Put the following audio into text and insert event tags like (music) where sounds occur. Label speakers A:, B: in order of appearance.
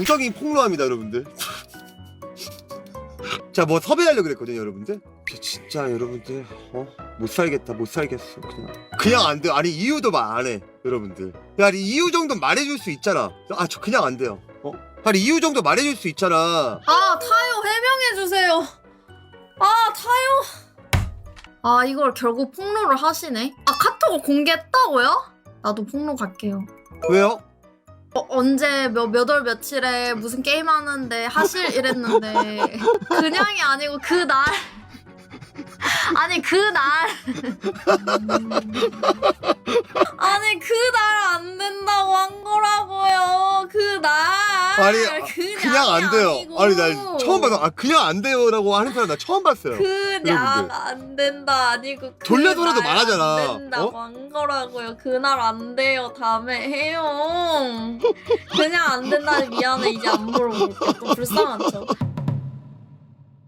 A: 우정이 폭로합니다 여러분들. (laughs) 자 뭐 섭외하려고 그랬거든요 여러분들. 저 진짜 여러분들 어? 못 살겠다 못 살겠어 그냥. 그냥 안 돼요. 아니 이유도 말 안 해 여러분들. 야 아니 이유 정도 말해줄 수 있잖아. 아 저 그냥 안 돼요. 어? 아니 이유 정도 말해줄 수 있잖아.
B: 아 타요 해명해주세요. 아 타요. 아 이걸 결국 폭로를 하시네? 아 카톡을 공개했다고요? 나도 폭로 갈게요.
A: 왜요?
B: 어, 언제 몇몇월 며칠에 무슨 게임 하는데 하실 이랬는데 (laughs) 그냥이 아니고 그 날. (laughs) 아니 그 날 (laughs) 아니
A: 아, 그냥 안 돼요
B: 아니고.
A: 아니 나 처음 봐서 아 그냥 안 돼요라고 하는 사람 나 처음 봤어요
B: 그냥
A: 여러분들.
B: 안 된다 아니고
A: 돌려 돌아도
B: 그날
A: 말하잖아.
B: 안 된다고
A: 어?
B: 한 거라고요 그날 안 돼요 다음에 해요 그냥 안 된다니 미안해 이제 안 물어볼게 또 불쌍하죠